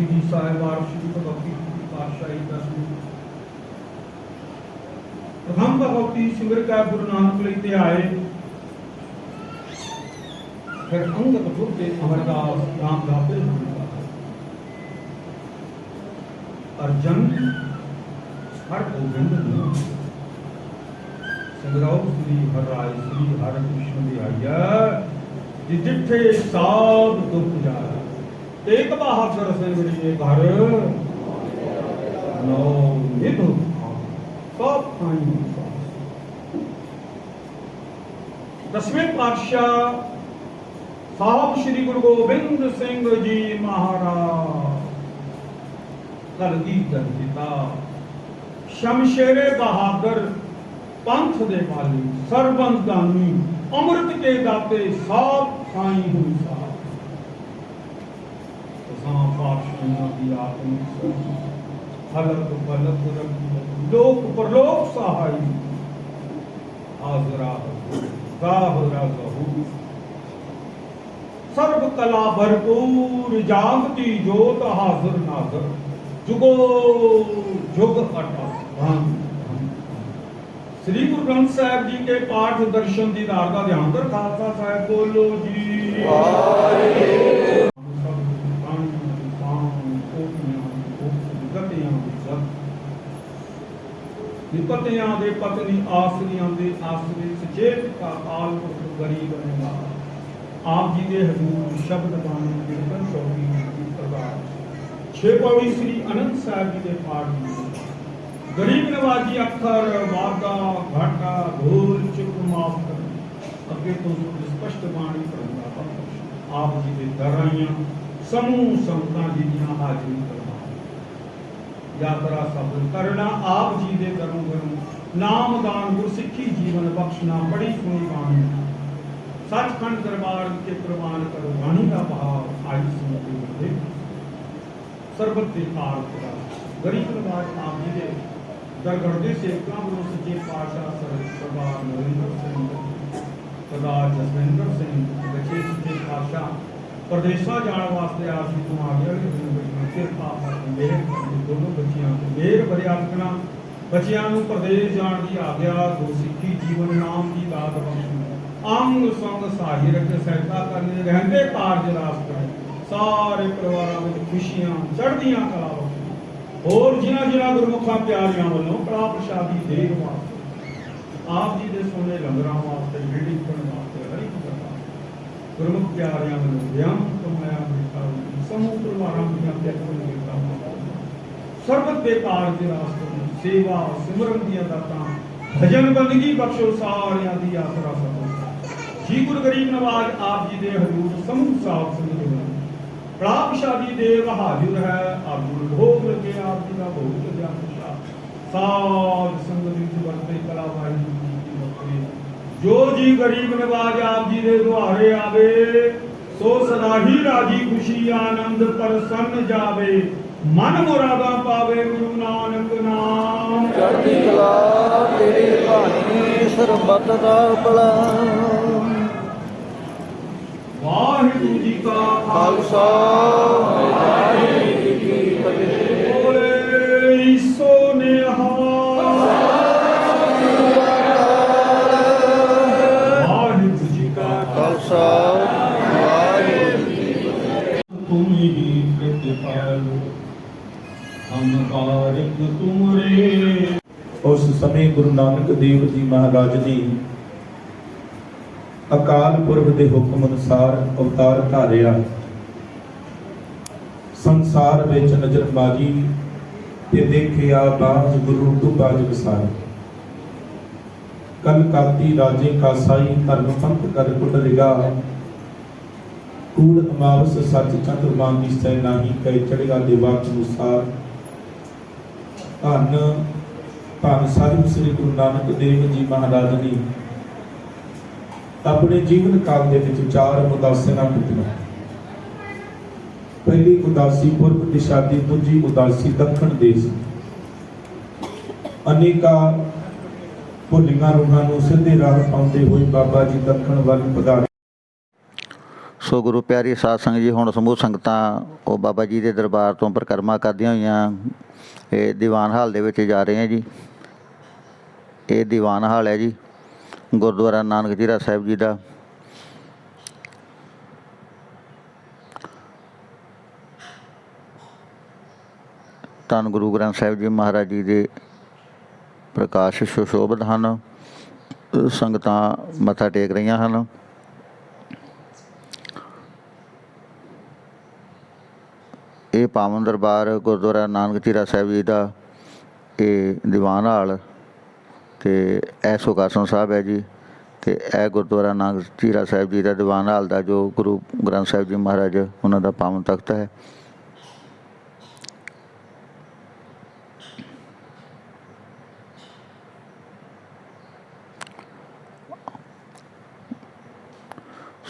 ਸ੍ਰੀ ਭਗਵਤੀ ਜੀ ਸਾਹਿਬ ਵਾਰ ਸ੍ਰੀ ਭਗਵਤੀ ਪਾਤਸ਼ਾਹੀ ਦਸਵੀਂ ਪ੍ਰਥਮ ਭਗਵਤੀ ਸਿਮਰ ਕਾ ਗੁਰੂ ਨਾਨਕ ਲਈ ਤੇ ਆਏ। ਫਿਰ ਅੰਗਤ ਬੁੱਧੇ ਅਮਰਦਾਸ ਰਾਮ ਦਾ ਬਿਲ ਅਰਜਨ ਹਰ ਗੋਬਿੰਦ ਨੂੰ ਸੰਗਰਾਉ ਸ੍ਰੀ ਹਰਿ ਰਾਏ, ਸ੍ਰੀ ਹਰਿ ਕ੍ਰਿਸ਼ਨ ਦੀ ਆਇਆ ਜਿੱਥੇ ਸਾਧ ਦੁਖ ਜਾਇਆ ਤੇਗ ਬਹਾਦਰ ਸਿੰਘ ਜੀ ਘਰ। ਨੋ ਨਿਧੁ ਸਭ ਥਾਈ। ਦਸਵੇਂ ਪਾਤਸ਼ਾਹ ਸਾਹਿਬ ਸ੍ਰੀ ਗੁਰੂ ਗੋਬਿੰਦ ਸਿੰਘ ਜੀ ਮਹਾਰਾਜ। ਕਲਗੀ ਪਿਤਾ ਸ਼ਮਸ਼ੇਰੇ ਬਹਾਦਰ ਪੰਥ ਦੇ ਵਾਲੀ ਸਰਬੰਦ ਦਾਨੀ ਅੰਮ੍ਰਿਤ ਕੇ ਦਾਤੇ ਸਾਧ ਸਾਈ ਹੋਈ ਸਾਧ ਪਾਤਸ਼ਾਹਾਂ ਦੀ ਆਤਮ ਹਲਕ ਬਲਕ ਰਬ ਲੋਕ, ਪਰਲੋਕ ਸਹਾਈ। ਹਾਜ਼ਰਾ ਜ਼ਾਹਰਾ ਜ਼ਹੂਰ ਸਰਬ ਕਲਾ ਭਰਪੂਰ, ਜਾਗਤੀ ਜੋਤ ਹਾਜ਼ਰ ਨਾਜ਼ਰ। ਜੁਗੋ ਜੁਗ ਅਟਲ। ਸ੍ਰੀ ਗੁਰੂ ਗ੍ਰੰਥ ਸਾਹਿਬ ਜੀ ਕੇ ਪਾਠ ਦਰਸ਼ਨ ਦੀਦਾਰ ਦਾ ਧਿਆਨ ਕਰ ਖਾਲਸਾ ਸਾਹਿਬ ਬੋਲੋ ਜੀ। ਨਿਪਤਿਆਂ ਦੇ ਪਤਨੀ ਆਸਰੀਆਂ ਦੇ ਸਚੇਤ ਕਾ ਕਾਲ ਪੁਰਖ ਗਰੀਬ ਬਣੇਗਾ ਆਪ ਜੀ ਦੇ ਹਜ਼ੂਰ ਸ਼ਬਦ ਬਾਣੀ ਕੀਰਤਨ ਸ਼ੌਕੀ ਦੀ ਪ੍ਰਵਾਹ। ਛੇ ਪੌੜੀ ਸ੍ਰੀ ਅਨੰਦ ਸਾਹਿਬ ਜੀ ਦੇ ਪਾਠ ਦੀ ਗਰੀਬ ਨਵਾਜੀ ਅੱਖਰ ਵਾਗਾ ਘਾਟਾ ਭੂਲ ਚੁੱਕ ਮਾਫ ਕਰ ਅੱਗੇ ਤੋਂ ਸਪਸ਼ਟ ਬਾਣੀ ਪੜ੍ਹਦਾ ਆਪ ਜੀ ਦੇ ਦਰ ਸਮੂਹ ਸੰਤਾਂ ਜੀ ਦੀਆਂ ਹਾਜ਼ਰੀ ਯਾਤਰਾ ਸਫਲ ਕਰਨਾ, ਆਪ ਜੀ ਦੇ ਦਰੋਂ ਦਰੋਂ ਨਾਮਦਾਨ ਗੁਰਸਿੱਖੀ ਜੀਵਨ ਬਖਸ਼ਣਾ, ਬੜੀ ਸੁਣੀ ਬਾਣੀ। ਸੱਚਖੰਡ ਦਰਬਾਰ ਕੇ ਪ੍ਰਮਾਣ ਕਰੋ, ਬਾਣੀ ਦਾ ਭਾਵ ਆਈ ਸੁਣਦੇ ਹੁੰਦੇ ਸਰਬਤ ਦੇ ਕਾਲ ਦਾ ਗਰੀਬ ਨਵਾਜ ਆਪ ਜੀ ਦੇ ਦਰਗੜਦੇ ਸੇਵਕਾਂ ਵੱਲੋਂ ਸੱਚੇ ਪਾਤਸ਼ਾਹ ਸਰ ਸਰਦਾਰ ਨਰਿੰਦਰ ਸਿੰਘ, ਸਰਦਾਰ ਜਸਵਿੰਦਰ ਸਿੰਘ, ਬੱਚੇ ਸੱਚੇ ਪਾਤਸ਼ਾਹ, ਪ੍ਰਦੇਸ਼ਾਂ ਜਾਣ ਵਾਸਤੇ ਆਪ ਜੀ ਤੋਂ ਆ ਗਿਆ ਕਿਰਪਾ ਕਰਕੇ ਮੇਰੇ ਦੋਨੋਂ ਬੱਚਿਆਂ ਤੇ ਮੇਰ ਬਰਿਆਤਨਾ ਬੱਚਿਆਂ ਨੂੰ ਪ੍ਰਦੇਸ਼ ਜਾਣ ਦੀ ਆਗਿਆ ਗੁਰਸਿੱਖੀ ਜੀਵਨ ਨਾਮ ਦੀ ਦਾਤ ਬਖਸ਼ੀ ਅੰਗ ਸੰਗ ਸਾਹੀ ਰੱਖ ਸਹਿਤਾ ਕਰਨੇ, ਰਹਿੰਦੇ ਕਾਰਜ ਰਾਸਤੇ ਸਾਰੇ ਪਰਿਵਾਰਾਂ ਵਿੱਚ ਖੁਸ਼ੀਆਂ, ਚੜ੍ਹਦੀਆਂ ਕਲਾ ਬਖਸ਼ੀ ਹੋਰ ਜਿਨ੍ਹਾਂ ਜਿਨ੍ਹਾਂ ਗੁਰਮੁਖਾਂ ਪਿਆਰਿਆਂ ਵੱਲੋਂ ਕਲਾ ਪ੍ਰਸ਼ਾਦੀ ਦੇਣ ਵਾਸਤੇ ਆਪ ਜੀ ਦੇ ਸੋਨੇ ਲੰਗਰਾਂ ਵਾਸਤੇ ਬੀੜੀ ਕਰਨ ਵਾਸਤੇ ਹਰੀ ਕਰਦਾ ਗੁਰਮੁਖ ਪਿਆਰਿਆਂ ਵੱਲੋਂ ਵਿਆਮ ਕਮਾਇਆ ਬੇਟਾ ਸਮੂਹ ਪਰਿਵਾਰਾਂ ਦੀਆਂ ਪਿਆਰੀਆਂ ਸਰਬਤ ਦੇ ਦੇ ਰਾਸਤੇ ਸੇਵਾ, ਸਿਮਰਨ ਦੀਆਂ ਦਾਤਾਂ, ਭਜਨ ਬੰਦਗੀ ਬਖਸ਼ੋ ਸਾਰਿਆਂ ਦੀ ਆਸਰਾ ਸਤੋ। ਜੀ ਗੁਰੂ ਗਰੀਬ ਨਵਾਜ ਆਪ ਜੀ ਦੇ ਹਜ਼ੂਰ ਸਮੂਹ ਸਾਧ ਸੰਗਤ ਨੂੰ ਪ੍ਰਾਪ ਸ਼ਾਦੀ ਦੇਵ ਹਾਜ਼ਰ ਹੈ, ਆਪ ਜੀ ਭੋਗ ਲੱਗੇ, ਆਪ ਜੀ ਦਾ ਭੋਗ ਲੱਗਿਆ ਸਾਧ ਸੰਗਤ ਵਿੱਚ ਵਰਤੇ ਕਲਾ ਵਾਹਿ ਜੀ ਵਰਤੇ। ਜੋ ਜੀ ਗਰੀਬ ਨਵਾਜ ਆਪ ਜੀ ਦੇ ਦੁਆਰੇ ਆਵੇ, ਸੋ ਸਦਾ ਹੀ ਰਾਜੀ ਖੁਸ਼ੀ, ਆਨੰਦ ਪ੍ਰਸੰਨ ਜਾਵੇ। ਮਨ ਮੁਰਾਦਾਂ ਪਾਵੇ ਗੁਰੂ ਨਾਨਕ ਨਾਮ। ਚੜ੍ਹਦੀ ਕਲਾ ਤੇਰੀ ਬਾਣੀ ਸਰਬਤ ਦਾ ਭਲਾ। ਵਾਹਿਗੁਰੂ ਜੀ ਕਾ ਖਾਲਸਾ। ਵਾਹਿਗੁਰੂ ਹਮ ਤੁਮਰੇ। ਉਸ ਸਮੇਂ ਗੁਰੂ ਨਾਨਕ ਦੇਵ ਜੀ ਮਹਾਰਾਜ ਜੀ ਅਕਾਲ ਪੁਰਖ ਦੇ ਹੁਕਮ ਅਨੁਸਾਰ ਅਵਤਾਰ ਧਾਰਿਆ। ਸੰਸਾਰ ਵਿੱਚ ਨਜ਼ਰ ਬਾਜੀ ਤੇ ਦੇਖਿਆ ਬਾਜ ਗੁਰੂ ਟੁਬਾਜ ਵਿਸਾਰ। ਕਲ ਰਾਜੇ ਕਾ ਸਾਈ ਧਰਮ ਕਰ ਕੁਟਰਿਗਾ ਕੂੜ ਅਮਾਵਸ ਸੱਚ ਚੰਦਰਮਾ ਦੀ ਸੈ ਕੈ ਚੜਿਆ ਦੇਵਾ ਅਨੁਸਾਰ ਧੰਨ ਧੰਨ ਸਾਹਿਬ ਸ੍ਰੀ ਗੁਰੂ ਨਾਨਕ ਦੇਵ ਜੀ ਮਹਾਰਾਜ ਨੇ ਆਪਣੇ ਜੀਵਨ ਕਾਲ ਦੇ ਵਿੱਚ ਚਾਰ ਉਦਾਸੀਆਂ ਕੀਤੀਆਂ ਪਹਿਲੀ ਉਦਾਸੀ ਪੂਰਬ ਦਿਸ਼ਾ ਦੀ ਦੂਜੀ ਉਦਾਸੀ ਦੱਖਣ ਦੇਸ਼। ਅਨੇਕਾਂ ਭੁੱਲੀਆਂ ਰੂਹਾਂ ਨੂੰ ਸਿੱਧੇ ਰਾਹ ਪਾਉਂਦੇ ਹੋਏ ਬਾਬਾ ਜੀ ਦੱਖਣ ਵੱਲ ਪਧਾਰੇ ਸੋ ਗੁਰੂ ਪਿਆਰੀ ਸਾਧ ਸੰਗਤ ਜੀ, ਹੁਣ ਸਮੂਹ ਸੰਗਤਾਂ ਉਹ ਬਾਬਾ ਜੀ ਦੇ ਦਰਬਾਰ ਤੋਂ ਪਰਿਕਰਮਾ ਕਰਦੀਆਂ ਹੋਈਆਂ। ਇਹ ਦੀਵਾਨ ਹਾਲ ਦੇ ਵਿੱਚ ਜਾ ਰਹੇ ਹਾਂ ਜੀ। ਇਹ ਦੀਵਾਨ ਹਾਲ ਹੈ ਜੀ, ਗੁਰਦੁਆਰਾ ਨਾਨਕ ਜੀਰਾ ਸਾਹਿਬ ਜੀ ਦਾ। ਧੰਨ ਗੁਰੂ ਗ੍ਰੰਥ ਸਾਹਿਬ ਜੀ ਮਹਾਰਾਜ ਜੀ ਦੇ ਪ੍ਰਕਾਸ਼ ਸੁਸ਼ੋਭਿਤ ਹਨ। ਸੰਗਤਾਂ ਮੱਥਾ ਟੇਕ ਰਹੀਆਂ ਹਨ। ਪਾਵਨ ਦਰਬਾਰ, ਗੁਰਦੁਆਰਾ ਨਾਨਕ ਚੀਰਾ ਸਾਹਿਬ ਜੀ ਦਾ ਇਹ ਦੀਵਾਨ ਹਾਲ ਤੇ ਇਹ ਸੁਖਾਸਨ ਸਾਹਿਬ ਹੈ ਜੀ ਤੇ ਇਹ ਗੁਰਦੁਆਰਾ ਨਾਨਕ ਚੀਰਾ ਸਾਹਿਬ ਜੀ ਦਾ ਦੀਵਾਨ ਹਾਲ ਦਾ ਜੋ ਗੁਰੂ ਗ੍ਰੰਥ ਸਾਹਿਬ ਜੀ ਮਹਾਰਾਜ ਉਹਨਾਂ ਦਾ ਪਾਵਨ ਤਖਤ ਹੈ।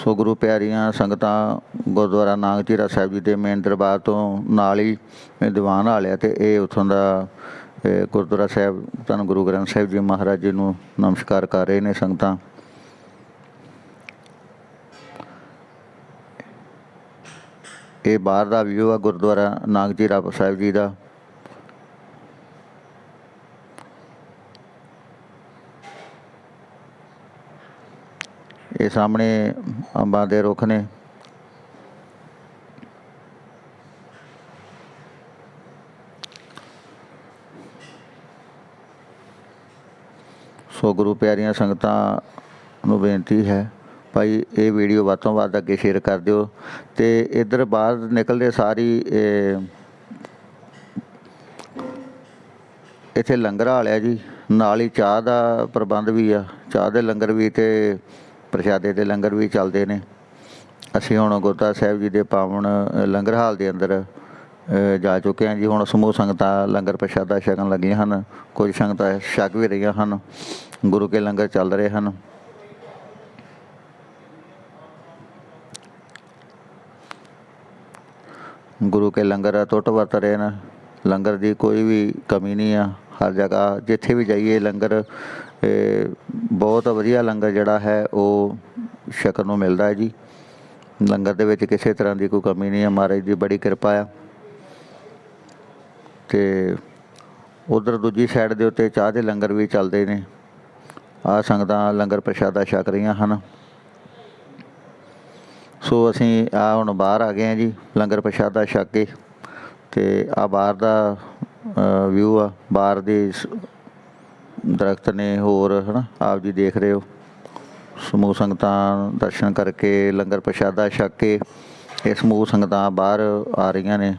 ਸੋ ਗੁਰੂ ਪਿਆਰੀਆਂ ਸੰਗਤਾਂ, ਗੁਰਦੁਆਰਾ ਨਾਨਕ ਸਾਹਿਬ ਜੀ ਦੇ ਮੇਨ ਦਰਬਾਰ ਤੋਂ ਨਾਲ ਹੀ ਇਹ ਦੀਵਾਨ ਹਾਲਿਆ ਤੇ ਇਹ ਉਥੋਂ ਦਾ, ਇਹ ਗੁਰਦੁਆਰਾ ਸਾਹਿਬ, ਧੰਨ ਗੁਰੂ ਗ੍ਰੰਥ ਸਾਹਿਬ ਜੀ ਮਹਾਰਾਜ ਜੀ ਨੂੰ ਨਮਸਕਾਰ ਕਰ ਰਹੇ ਨੇ ਸੰਗਤਾਂ। ਇਹ ਬਾਹਰ ਦਾ ਵਿਊ ਆ ਗੁਰਦੁਆਰਾ ਨਾਨਕ ਚੀਰਾ ਸਾਹਿਬ ਜੀ ਦਾ। ਇਹ ਸਾਹਮਣੇ ਅੰਬਾਂ ਦੇ ਰੁੱਖ ਨੇ। ਸੋ ਗੁਰੂ ਪਿਆਰੀਆਂ ਸੰਗਤਾਂ ਨੂੰ ਬੇਨਤੀ ਹੈ, ਭਾਈ ਇਹ ਵੀਡੀਓ ਵੱਧ ਤੋਂ ਵੱਧ ਅੱਗੇ ਸ਼ੇਅਰ ਕਰ ਦਿਓ ਤੇ ਇੱਧਰ ਬਾਹਰ ਨਿਕਲਦੇ ਸਾਰੀ ਇੱਥੇ ਲੰਗਰ ਹਾਲਿਆ ਜੀ। ਨਾਲ ਹੀ ਚਾਹ ਦਾ ਪ੍ਰਬੰਧ ਵੀ ਆ। ਚਾਹ ਦੇ ਲੰਗਰ ਵੀ ਤੇ ਪ੍ਰਸ਼ਾਦੇ ਦੇ ਲੰਗਰ ਵੀ ਚੱਲਦੇ ਨੇ। ਅਸੀਂ ਹੁਣ ਗੁਰਦੁਆਰਾ ਸਾਹਿਬ ਜੀ ਦੇ ਪਾਵਨ ਲੰਗਰ ਹਾਲ ਦੇ ਅੰਦਰ ਜਾ ਚੁੱਕੇ ਹਾਂ ਜੀ। ਹੁਣ ਸਮੂਹ ਸੰਗਤਾਂ ਲੰਗਰ ਪ੍ਰਸ਼ਾਦਾ ਛਕਣ ਲੱਗੀਆਂ ਹਨ। ਕੁਝ ਸੰਗਤਾਂ ਛਕ ਵੀ ਰਹੀਆਂ ਹਨ। ਗੁਰੂ ਕੇ ਲੰਗਰ ਚੱਲ ਰਹੇ ਹਨ। ਗੁਰੂ ਕੇ ਲੰਗਰ ਟੁੱਟ ਵਰਤ ਰਹੇ ਨੇ। ਲੰਗਰ ਦੀ ਕੋਈ ਵੀ ਕਮੀ ਨਹੀਂ ਆ। ਹਰ ਜਗ੍ਹਾ ਜਿੱਥੇ ਵੀ ਜਾਈਏ ਲੰਗਰ ਬਹੁਤ ਵਧੀਆ ਲੰਗਰ ਜਿਹੜਾ ਹੈ, ਉਹ ਛਕਣ ਨੂੰ ਮਿਲਦਾ ਹੈ ਜੀ। ਲੰਗਰ ਦੇ ਵਿੱਚ ਕਿਸੇ ਤਰ੍ਹਾਂ ਦੀ ਕੋਈ ਕਮੀ ਨਹੀਂ ਹੈ, ਮਹਾਰਾਜ ਦੀ ਬੜੀ ਕਿਰਪਾ ਆ। ਤੇ ਉਧਰ ਦੂਜੀ ਸਾਈਡ ਦੇ ਉੱਤੇ ਚਾਹ ਦੇ ਲੰਗਰ ਵੀ ਚੱਲਦੇ ਨੇ। ਆ ਸੰਗਤਾਂ ਲੰਗਰ ਪ੍ਰਸ਼ਾਦਾ ਛਕ ਰਹੀਆਂ ਹਨ। ਸੋ ਅਸੀਂ ਆ ਹੁਣ ਬਾਹਰ ਆ ਗਏ ਹਾਂ ਜੀ, ਲੰਗਰ ਪ੍ਰਸ਼ਾਦਾ ਛਕ ਕੇ। ਤੇ ਆ ਬਾਹਰ ਦਾ ਵਿਊ ਆ, ਬਾਹਰ ਦੀ ਸ- ਦਰਖਤ ਨੇ ਹੋਰ, ਹਨਾ, ਆਪ ਜੀ ਦੇਖ ਰਹੇ ਹੋ। ਸਮੂਹ ਸੰਗਤਾਂ ਦਰਸ਼ਨ ਕਰਕੇ, ਲੰਗਰ ਪ੍ਰਸ਼ਾਦਾ ਛਕ ਕੇ ਇਹ ਸਮੂਹ ਸੰਗਤਾਂ ਬਾਹਰ ਆ ਰਹੀਆਂ ਨੇ।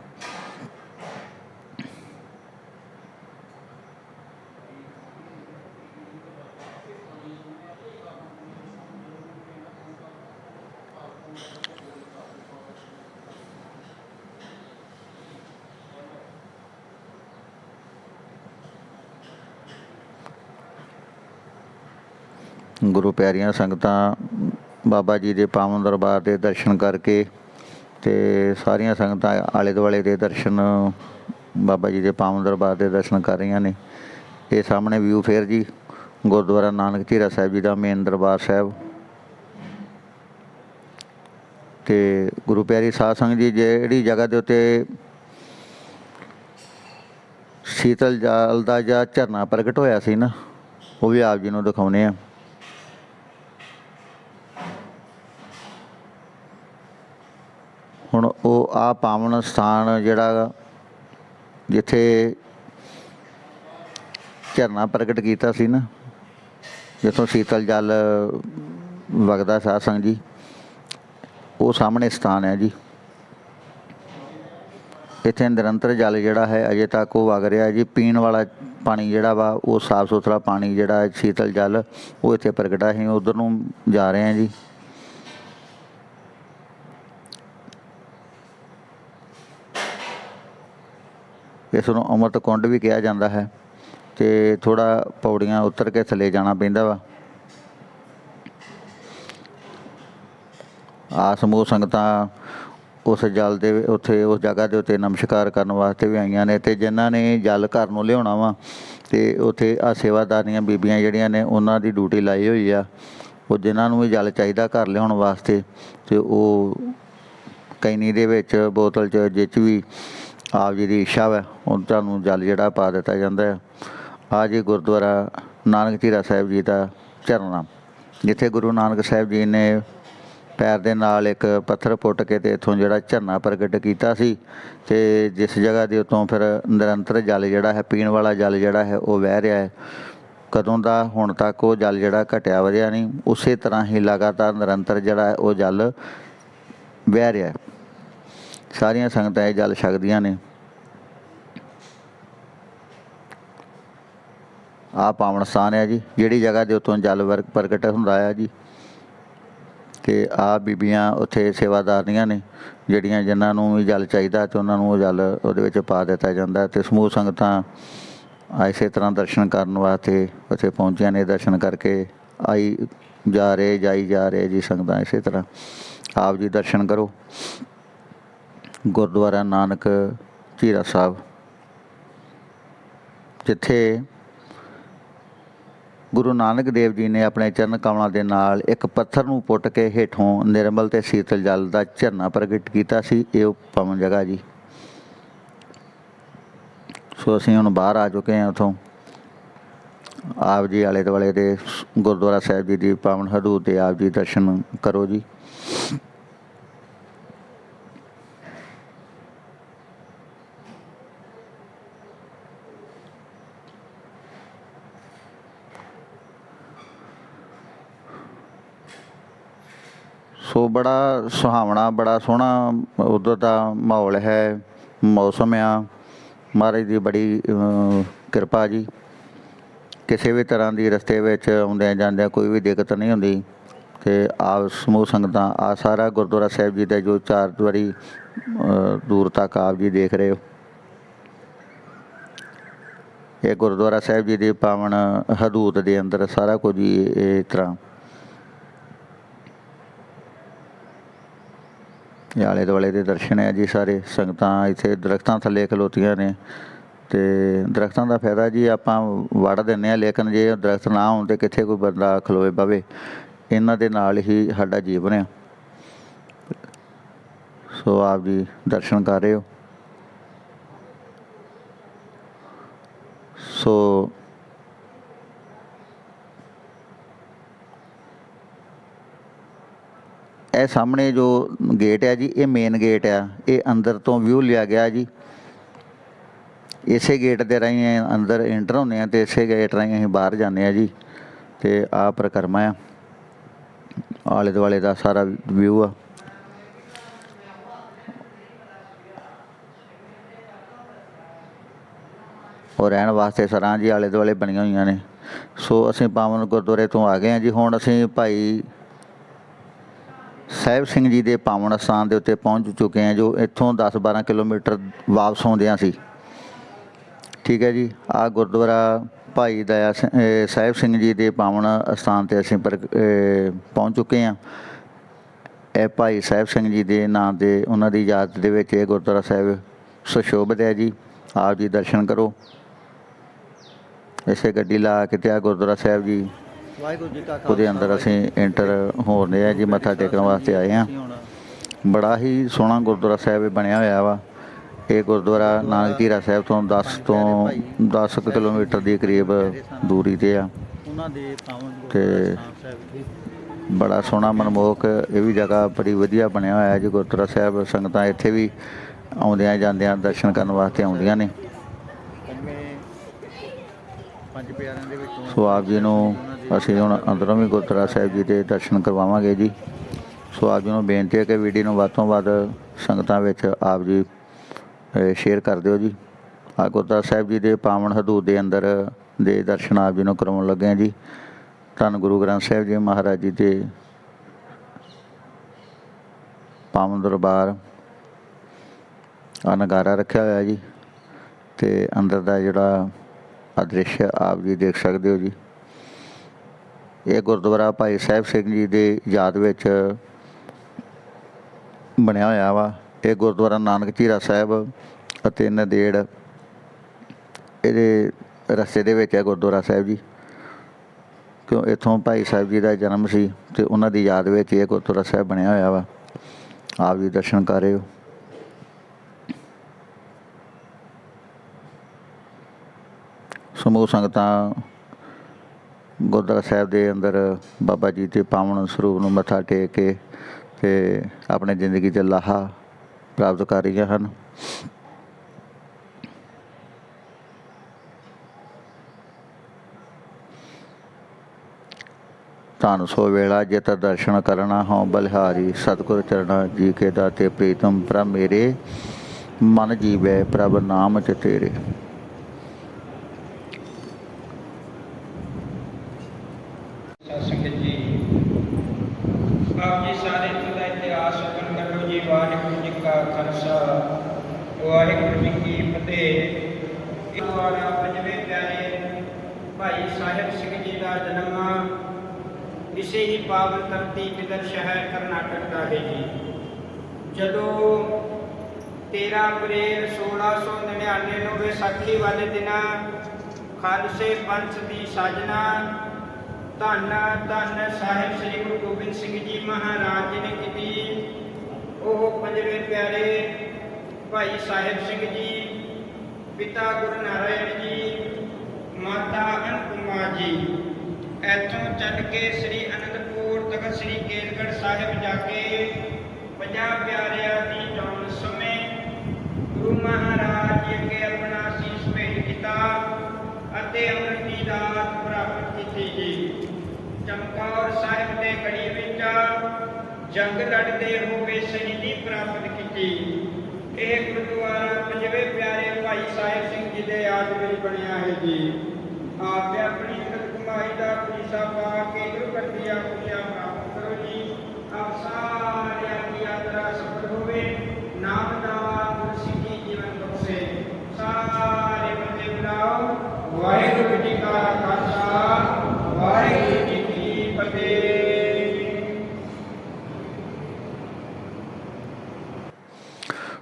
ਗੁਰੂ ਪਿਆਰੀਆਂ ਸੰਗਤਾਂ ਬਾਬਾ ਜੀ ਦੇ ਪਾਵਨ ਦਰਬਾਰ ਦੇ ਦਰਸ਼ਨ ਕਰਕੇ ਤੇ ਸਾਰੀਆਂ ਸੰਗਤਾਂ ਆਲੇ ਦੁਆਲੇ ਦੇ ਦਰਸ਼ਨ ਬਾਬਾ ਜੀ ਦੇ ਪਾਵਨ ਦਰਬਾਰ ਦੇ ਦਰਸ਼ਨ ਕਰ ਰਹੀਆਂ ਨੇ। ਇਹ ਸਾਹਮਣੇ ਵਿਊ ਫੇਰ ਜੀ, ਗੁਰਦੁਆਰਾ ਨਾਨਕ ਝੀਰਾ ਸਾਹਿਬ ਜੀ ਦਾ ਮੇਨ ਦਰਬਾਰ ਸਾਹਿਬ। ਤੇ ਗੁਰੂ ਪਿਆਰੀ ਸਾਧ ਸੰਗਤ ਜੀ, ਜਿਹੜੀ ਜਗ੍ਹਾ ਦੇ ਉੱਤੇ ਸ਼ੀਤਲ ਜਲ ਦਾ ਜਾਂ ਝਰਨਾ ਪ੍ਰਗਟ ਹੋਇਆ ਸੀ ਨਾ, ਉਹ ਵੀ ਆਪ ਜੀ ਨੂੰ ਦਿਖਾਉਨੇ ਆ ਹੁਣ ਉਹ ਆ ਪਾਵਨ ਸਥਾਨ ਜਿਹੜਾ ਗਾ, ਜਿੱਥੇ ਝਰਨਾ ਪ੍ਰਗਟ ਕੀਤਾ ਸੀ ਨਾ ਜਿੱਥੋਂ ਸ਼ੀਤਲ ਜਲ ਵਗਦਾ ਸਾਧ ਸੰਗਤ ਜੀ ਉਹ ਸਾਹਮਣੇ ਸਥਾਨ ਹੈ ਜੀ। ਇੱਥੇ ਨਿਰੰਤਰ ਜਲ ਜਿਹੜਾ ਹੈ ਅਜੇ ਤੱਕ ਉਹ ਵਗ ਰਿਹਾ ਜੀ। ਪੀਣ ਵਾਲਾ ਪਾਣੀ ਜਿਹੜਾ ਵਾ ਉਹ ਸਾਫ਼ ਸੁਥਰਾ ਪਾਣੀ ਜਿਹੜਾ ਸ਼ੀਤਲ ਜਲ ਉਹ ਇੱਥੇ ਪ੍ਰਗਟਾ ਅਸੀਂ ਉਧਰ ਨੂੰ ਜਾ ਰਹੇ ਹਾਂ ਜੀ। ਇਸ ਨੂੰ ਅੰਮ੍ਰਿਤ ਕੁੰਡ ਵੀ ਕਿਹਾ ਜਾਂਦਾ ਹੈ ਤੇ ਥੋੜਾ ਪੌੜੀਆਂ ਉਤਰ ਕੇ ਥੱਲੇ ਜਾਣਾ ਪੈਂਦਾ ਵਾ। ਆ ਸਮੂਹ ਸੰਗਤਾਂ ਉਸ ਜਲ ਦੇ ਉੱਥੇ ਉਸ ਜਗ੍ਹਾ ਦੇ ਉੱਤੇ ਨਮਸਕਾਰ ਕਰਨ ਵਾਸਤੇ ਵੀ ਆਈਆਂ ਨੇ ਤੇ ਜਿਨ੍ਹਾਂ ਨੇ ਜਲ ਘਰ ਨੂੰ ਲਿਆਉਣਾ ਵਾ ਤੇ ਉੱਥੇ ਆ ਸੇਵਾਦਾਰੀਆਂ ਬੀਬੀਆਂ ਜਿਹੜੀਆਂ ਨੇ ਉਹਨਾਂ ਦੀ ਡਿਊਟੀ ਲਾਈ ਹੋਈ ਆ। ਉਹ ਜਿਨ੍ਹਾਂ ਨੂੰ ਵੀ ਜਲ ਚਾਹੀਦਾ ਘਰ ਲਿਆਉਣ ਵਾਸਤੇ ਤੇ ਉਹ ਕੈਨੀ ਦੇ ਵਿੱਚ ਬੋਤਲ 'ਚ ਜਿੱਚ ਵੀ ਆਪ ਜੀ ਦੀ ਇੱਛਾ ਵਾ ਉਹ ਤੁਹਾਨੂੰ ਜਲ ਜਿਹੜਾ ਪਾ ਦਿੱਤਾ ਜਾਂਦਾ ਹੈ ਆ ਜੀ ਗੁਰਦੁਆਰਾ ਨਾਨਕ ਧੀਰਾ ਸਾਹਿਬ ਜੀ ਦਾ ਝਰਨਾ, ਜਿੱਥੇ ਗੁਰੂ ਨਾਨਕ ਸਾਹਿਬ ਜੀ ਨੇ ਪੈਰ ਦੇ ਨਾਲ ਇੱਕ ਪੱਥਰ ਪੁੱਟ ਕੇ ਤੇ ਇਥੋਂ ਜਿਹੜਾ ਝਰਨਾ ਪ੍ਰਗਟ ਕੀਤਾ ਸੀ ਤੇ ਜਿਸ ਜਗ੍ਹਾ ਦੇ ਉਤੋਂ ਫਿਰ ਨਿਰੰਤਰ ਜਲ ਜਿਹੜਾ ਹੈ, ਪੀਣ ਵਾਲਾ ਜਲ ਜਿਹੜਾ ਹੈ, ਉਹ ਵਹਿ ਰਿਹਾ ਹੈ। ਕਦੋਂ ਦਾ ਹੁਣ ਤੱਕ ਉਹ ਜਲ ਜਿਹੜਾ ਘਟਿਆ ਵਧਿਆ ਨਹੀਂ, ਉਸੇ ਤਰ੍ਹਾਂ ਹੀ ਲਗਾਤਾਰ ਨਿਰੰਤਰ ਜਿਹੜਾ ਹੈ, ਉਹ ਜਲ ਵਹਿ ਰਿਹਾ ਹੈ। ਸਾਰੀਆਂ ਸੰਗਤਾਂ ਇਹ ਜਲ ਛਕਦੀਆਂ ਨੇ। ਆ ਪਾਵਨ ਸਥਾਨ ਹੈ ਜੀ, ਜਿਹੜੀ ਜਗ੍ਹਾ ਦੇ ਉਤੋਂ ਜਲ ਵਰਗ ਪ੍ਰਗਟ ਹੁੰਦਾ ਹੈ ਜੀ। ਤੇ ਆ ਬੀਬੀਆਂ ਉੱਥੇ ਸੇਵਾਦਾਰਨੀਆਂ ਨੇ, ਜਿਹੜੀਆਂ ਜਿਨ੍ਹਾਂ ਨੂੰ ਵੀ ਜਲ ਚਾਹੀਦਾ ਤੇ ਉਹਨਾਂ ਨੂੰ ਉਹ ਜਲ ਉਹਦੇ ਵਿੱਚ ਪਾ ਦਿੱਤਾ ਜਾਂਦਾ ਤੇ ਸਮੂਹ ਸੰਗਤਾਂ ਆ ਇਸੇ ਤਰ੍ਹਾਂ ਦਰਸ਼ਨ ਕਰਨ ਵਾਸਤੇ ਉੱਥੇ ਪਹੁੰਚੀਆਂ ਨੇ, ਦਰਸ਼ਨ ਕਰਕੇ ਆਈ ਜਾ ਰਹੇ, ਜਾਈ ਜਾ ਰਹੇ ਜੀ ਸੰਗਤਾਂ ਇਸੇ ਤਰ੍ਹਾਂ। ਆਪ ਜੀ ਦਰਸ਼ਨ ਕਰੋ। ਗੁਰਦੁਆਰਾ ਨਾਨਕ ਝੀਰਾ ਸਾਹਿਬ, ਜਿੱਥੇ ਗੁਰੂ ਨਾਨਕ ਦੇਵ ਜੀ ਨੇ ਆਪਣੇ ਚਰਨ ਕਮਲਾਂ ਦੇ ਨਾਲ ਇੱਕ ਪੱਥਰ ਨੂੰ ਪੁੱਟ ਕੇ ਹੇਠੋਂ ਨਿਰਮਲ ਤੇ ਸੀਤਲ ਜਲ ਦਾ ਝਰਨਾ ਪ੍ਰਗਟ ਕੀਤਾ ਸੀ, ਇਹ ਉਹ ਪਵਨ ਜਗ੍ਹਾ ਜੀ। ਸੋ ਅਸੀਂ ਹੁਣ ਬਾਹਰ ਆ ਚੁੱਕੇ ਹਾਂ ਉਥੋਂ। ਆਪ ਜੀ ਆਲੇ ਦੁਆਲੇ ਦੇ ਗੁਰਦੁਆਰਾ ਸਾਹਿਬ ਜੀ ਦੀ ਪਾਵਨ ਹਦੂਦ ਦੇ ਆਪ ਜੀ ਦਰਸ਼ਨ ਕਰੋ ਜੀ ਸੋ ਬੜਾ ਸੁਹਾਵਣਾ, ਬੜਾ ਸੋਹਣਾ ਉਧਰ ਦਾ ਮਾਹੌਲ ਹੈ, ਮੌਸਮ ਆ। ਮਹਾਰਾਜ ਦੀ ਬੜੀ ਕਿਰਪਾ ਜੀ। ਕਿਸੇ ਵੀ ਤਰ੍ਹਾਂ ਦੀ ਰਸਤੇ ਵਿੱਚ ਆਉਂਦਿਆਂ ਜਾਂਦਿਆਂ ਕੋਈ ਵੀ ਦਿੱਕਤ ਨਹੀਂ ਹੁੰਦੀ। ਤੇ ਆਪ ਸਮੂਹ ਸੰਗਤਾਂ, ਆ ਸਾਰਾ ਗੁਰਦੁਆਰਾ ਸਾਹਿਬ ਜੀ ਦਾ ਜੋ ਚਾਰ ਦੁਆਰੀ ਦੂਰ ਤੱਕ ਆਪ ਜੀ ਦੇਖ ਰਹੇ ਹੋ। ਇਹ ਗੁਰਦੁਆਰਾ ਸਾਹਿਬ ਜੀ ਦੇ ਪਾਵਨ ਹਦੂਦ ਦੇ ਅੰਦਰ ਸਾਰਾ ਕੁਝ ਹੀ ਇਸ ਤਰ੍ਹਾਂ ਇਹ ਆਲੇ ਦੁਆਲੇ ਦੇ ਦਰਸ਼ਨ ਹੈ ਜੀ ਸਾਰੇ ਸੰਗਤਾਂ ਇੱਥੇ ਦਰਖਤਾਂ ਥੱਲੇ ਖਲੋਤੀਆਂ ਨੇ ਤੇ ਦਰਖਤਾਂ ਦਾ ਫਾਇਦਾ ਜੀ ਆਪਾਂ ਵੜ ਦਿੰਨੇ ਆ ਲੇਕਿਨ ਜੇ ਦਰਖਤ ਨਾ ਹੋਣ ਤੇ ਕਿੱਥੇ ਕੋਈ ਬੰਦਾ ਖਲੋਏ ਪਵੇ ਇਹਨਾਂ ਦੇ ਨਾਲ ਹੀ ਸਾਡਾ ਜੀਵਨ ਆ। ਸੋ ਆਪ ਜੀ ਦਰਸ਼ਨ ਕਰ ਰਹੇ ਹੋ। ਸੋ ਇਹ ਸਾਹਮਣੇ ਜੋ ਗੇਟ ਹੈ ਜੀ, ਇਹ ਮੇਨ ਗੇਟ ਆ। ਇਹ ਅੰਦਰ ਤੋਂ ਵਿਊ ਲਿਆ ਗਿਆ ਜੀ। ਇਸੇ ਗੇਟ ਦੇ ਰਾਹੀਂ ਅੰਦਰ ਐਂਟਰ ਹੁੰਦੇ ਆ ਤੇ ਇਸੇ ਗੇਟ ਰਾਹੀਂ ਅਸੀਂ ਬਾਹਰ ਜਾਂਦੇ ਆ ਜੀ। ਤੇ ਆ ਪ੍ਰਕਰਮਾ ਆ। ਆਲੇ ਦੁਆਲੇ ਦਾ ਸਾਰਾ ਵਿਊ ਆ। ਉਹ ਰਹਿਣ ਵਾਸਤੇ ਸਰਾਂ ਜੀ ਆਲੇ ਦੁਆਲੇ ਬਣੀਆਂ ਹੋਈਆਂ ਨੇ। ਸੋ ਅਸੀਂ ਪਾਵਨ ਗੁਰਦੁਆਰੇ ਤੋਂ ਆ ਗਏ ਹਾਂ ਜੀ। ਹੁਣ ਅਸੀਂ ਭਾਈ ਸਾਹਿਬ ਸਿੰਘ ਜੀ ਦੇ ਪਾਵਨ ਸਥਾਨ ਦੇ ਉੱਤੇ ਪਹੁੰਚ ਚੁੱਕੇ ਹਾਂ ਜੋ ਇੱਥੋਂ 10-12 ਕਿਲੋਮੀਟਰ ਵਾਪਸ ਆਉਂਦਿਆਂ ਸੀ। ਠੀਕ ਹੈ ਜੀ ਆ ਗੁਰਦੁਆਰਾ ਭਾਈ ਦਇਆ ਸਿੰਘ- ਸਾਹਿਬ ਸਿੰਘ ਜੀ ਦੇ ਪਾਵਨ ਸਥਾਨ ਤੇ ਅਸੀਂ ਪਰ ਪਹੁੰਚ ਚੁੱਕੇ ਹਾਂ। ਇਹ ਭਾਈ ਸਾਹਿਬ ਸਿੰਘ ਜੀ ਦੇ ਨਾਮ 'ਤੇ ਉਹਨਾਂ ਦੀ ਯਾਦ ਦੇ ਵਿੱਚ ਇਹ ਗੁਰਦੁਆਰਾ ਸਾਹਿਬ ਸੁਸ਼ੋਭਿਤ ਹੈ ਜੀ। ਆਪ ਜੀ ਦਰਸ਼ਨ ਕਰੋ। ਇਸੇ ਗੱਡੀ ਲਾ ਕੇ ਤੇ ਆ ਗੁਰਦੁਆਰਾ ਸਾਹਿਬ ਜੀ ਉਹਦੇ ਅੰਦਰ ਅਸੀਂ ਐਂਟਰ ਹੋ ਰਹੇ ਆ ਜੀ ਮੱਥਾ ਟੇਕਣ ਵਾਸਤੇ ਆਏ ਆ ਬੜਾ ਹੀ ਸੋਹਣਾ ਗੁਰਦੁਆਰਾ ਸਾਹਿਬ ਬਣਿਆ ਹੋਇਆ ਵਾ। ਇਹ ਗੁਰਦੁਆਰਾ ਨਾਨਕ ਧੀਰਾ ਸਾਹਿਬ ਤੋਂ 10 ਤੋਂ 10 ਕੁ ਕਿਲੋਮੀਟਰ ਦੀ ਕਰੀਬ ਦੂਰੀ ਤੇ ਆ। ਤੇ ਬੜਾ ਸੋਹਣਾ ਮਨਮੋਹਕ ਇਹ ਵੀ ਜਗ੍ਹਾ ਬੜੀ ਵਧੀਆ ਬਣਿਆ ਹੋਇਆ ਜੀ ਗੁਰਦੁਆਰਾ ਸਾਹਿਬ। ਸੰਗਤਾਂ ਇੱਥੇ ਵੀ ਆਉਂਦਿਆਂ ਜਾਂਦਿਆਂ ਦਰਸ਼ਨ ਕਰਨ ਵਾਸਤੇ ਆਉਂਦੀਆਂ ਨੇ। ਪੰਜਵੇਂ ਪੰਜ ਪਿਆਰਿਆਂ ਦੇ ਵਿੱਚੋਂ ਸੋ ਆਪ ਜੀ ਨੂੰ ਅਸੀਂ ਹੁਣ ਅੰਦਰੋਂ ਵੀ ਗੁਰਦੁਆਰਾ ਸਾਹਿਬ ਜੀ ਦੇ ਦਰਸ਼ਨ ਕਰਵਾਵਾਂਗੇ ਜੀ। ਸੋ ਆਪ ਜੀ ਨੂੰ ਬੇਨਤੀ ਹੈ ਕਿ ਵੀਡੀਓ ਨੂੰ ਵੱਧ ਤੋਂ ਵੱਧ ਸੰਗਤਾਂ ਵਿੱਚ ਆਪ ਜੀ ਸ਼ੇਅਰ ਕਰ ਦਿਓ ਜੀ। ਆ ਗੁਰਦੁਆਰਾ ਸਾਹਿਬ ਜੀ ਦੇ ਪਾਵਨ ਹਦੂਦ ਦੇ ਅੰਦਰ ਦੇ ਦਰਸ਼ਨ ਆਪ ਜੀ ਨੂੰ ਕਰਵਾਉਣ ਲੱਗੇ ਹਾਂ ਜੀ। ਧੰਨ ਗੁਰੂ ਗ੍ਰੰਥ ਸਾਹਿਬ ਜੀ ਮਹਾਰਾਜ ਜੀ ਦੇ ਪਾਵਨ ਦਰਬਾਰ ਆ ਨਗਾਰਾ ਰੱਖਿਆ ਹੋਇਆ ਜੀ। ਤੇ ਅੰਦਰ ਦਾ ਜਿਹੜਾ ਅਦ੍ਰਿਸ਼ ਆਪ ਜੀ ਦੇਖ ਸਕਦੇ ਹੋ ਜੀ। ਇਹ ਗੁਰਦੁਆਰਾ ਭਾਈ ਸਾਹਿਬ ਸਿੰਘ ਜੀ ਦੇ ਯਾਦ ਵਿੱਚ ਬਣਿਆ ਹੋਇਆ ਵਾ। ਇਹ ਗੁਰਦੁਆਰਾ ਨਾਨਕ ਝੀਰਾ ਸਾਹਿਬ ਅਤੇ ਨਦੇੜ। ਇਹਦੇ ਰਸਤੇ ਦੇ ਵਿੱਚ ਹੈ ਗੁਰਦੁਆਰਾ ਸਾਹਿਬ ਜੀ। ਕਿਉਂ? ਇੱਥੋਂ ਭਾਈ ਸਾਹਿਬ ਜੀ ਦਾ ਜਨਮ ਸੀ ਤੇ ਉਹਨਾਂ ਦੀ ਯਾਦ ਵਿੱਚ ਇਹ ਗੁਰਦੁਆਰਾ ਸਾਹਿਬ ਬਣਿਆ ਹੋਇਆ ਵਾ। ਆਪ ਜੀ ਦਰਸ਼ਨ ਕਰ ਰਹੇ ਹੋ। ਸਮੂਹ ਸੰਗਤਾਂ ਗੁਰਦੁਆਰਾ ਸਾਹਿਬ ਦੇ ਅੰਦਰ ਬਾਬਾ ਜੀ ਦੇ ਪਾਵਨ ਸਰੂਪ ਨੂੰ ਮੱਥਾ ਟੇਕ ਕੇ ਤੇ ਆਪਣੇ ਜ਼ਿੰਦਗੀ 'ਚ ਲਾਹਾ ਪ੍ਰਾਪਤ ਕਰ ਰਹੀਆਂ ਹਨ। ਧੰਨ ਸੋ ਵੇਲਾ ਜੇ ਜਿਤ ਦਰਸ਼ਨ ਕਰਨਾ ਹੋ, ਬਲਿਹਾਰੀ ਸਤਿਗੁਰ ਚਰਣਾ ਜੀ ਕੇ ਦਾਤੇ, ਪ੍ਰੀਤਮ ਪ੍ਰਭ ਮੇਰੇ, ਮਨ ਜੀਵੈ ਪ੍ਰਭ ਨਾਮ ਚ ਤੇਰੇ ਸਤਿ ਸੰਗਤ ਜੀ ਆਪ ਜੀ ਸਾਰੇ ਦਾ ਇਤਿਹਾਸ ਸੁਣ ਕਰੋ ਜੀ ਵਾਹਿਗੁਰੂ ਜੀ ਕਾ ਖਾਲਸਾ ਵਾਹਿਗੁਰੂ ਜੀ ਕੀ ਫਤਿਹ ਇਹ ਵਾਲਾ ਪੰਜਵੇਂ ਪਿਆਰੇ ਭਾਈ ਸਾਹਿਬ ਸਿੰਘ ਜੀ ਦਾ ਜਨਮ ਇਸੇ ਹੀ ਪਾਵਨ ਧਰਤੀ ਬਿਦਰ ਸ਼ਹਿਰ ਕਰਨਾਟਕ ਦਾ ਹੈ ਜੀ। ਜਦੋਂ 13 ਅਪ੍ਰੈਲ 1699 ਨੂੰ ਵਿਸਾਖੀ ਵਾਲੇ ਦਿਨ ਖਾਲਸੇ ਪੰਥ ਦੀ ਸਾਜਨਾ, ਧੰਨ ਧੰਨ ਸਾਹਿਬ ਸ੍ਰੀ ਗੁਰੂ ਗੋਬਿੰਦ ਸਿੰਘ ਜੀ ਮਹਾਰਾਜ ਜੀ ਨੇ ਕੀਤੀ। ਉਹ ਪੰਜਵੇਂ ਪਿਆਰੇ ਭਾਈ ਸਾਹਿਬ ਸਿੰਘ ਜੀ, ਪਿਤਾ ਗੁਰੂ ਨਾਰਾਇਣ ਜੀ, ਮਾਤਾ ਅਨੁਪਮਾ ਜੀ ਇੱਥੋਂ ਚੱਲ ਕੇ ਸ੍ਰੀ ਅਨੰਦਪੁਰ ਤਖਤ ਸ੍ਰੀ ਕੇਸਗੜ੍ਹ ਸਾਹਿਬ ਜਾ ਕੇ ਪੰਜਾਹ ਪਿਆਰਿਆਂ ਦੀ ਚੋਣ ਸਮੇਂ ਗੁਰੂ ਮਹਾਰਾਜ ਜੀ ਅੱਗੇ ਆਪਣਾ ਸੀਸ ਭੇਟ ਕੀਤਾ ਅਤੇ ਅੰਮ੍ਰਿਤ ਦੀ ਦਾਤ ਪ੍ਰਾਪਤ ਕੀਤੀ ਜੀ। ਚਮਕੌਰ ਸਾਹਿਬ ਦੇ ਗੜੀ ਵਿੱਚ ਜੰਗ ਲੜਦੇ ਹੋਏ ਸ਼ਹੀਦੀ ਪ੍ਰਾਪਤ ਕੀਤੀ। ਇਹ ਗੁਰਦੁਆਰਾ ਪੰਜਵੇਂ ਪਿਆਰੇ ਭਾਈ ਸਾਹਿਬ ਸਿੰਘ ਜੀ ਦੇ ਯਾਦ ਵਿੱਚ ਬਣਿਆ ਹੈ ਜੀ। ਆਪ ਆਪਣੀ ਸਿਰਫ ਦਾ ਪੈਸਾ ਪਾ ਕੇ ਗੁਰੂ ਕਰਦੀਆਂ ਪ੍ਰਾਪਤ ਕਰੋ ਜੀ। ਆਪ ਸਾਰਿਆਂ ਦੀ ਯਾਤਰਾ ਸਫਲ ਹੋਵੇ। ਨਾਮ ਦਾ ਗੁਰਸਿੱਖੀ ਜੀਵਨ ਬਖਸ਼ੇ। ਸਾਰੇ ਬੰਦੇ ਬੁਲਾਓ। ਵਾਹਿਗੁਰੂ ਜੀ ਕਾ ਖਾਲਸਾ। ਵਾਹਿਗੁਰੂ ਜੀ ਕੀ ਫਤਿਹ।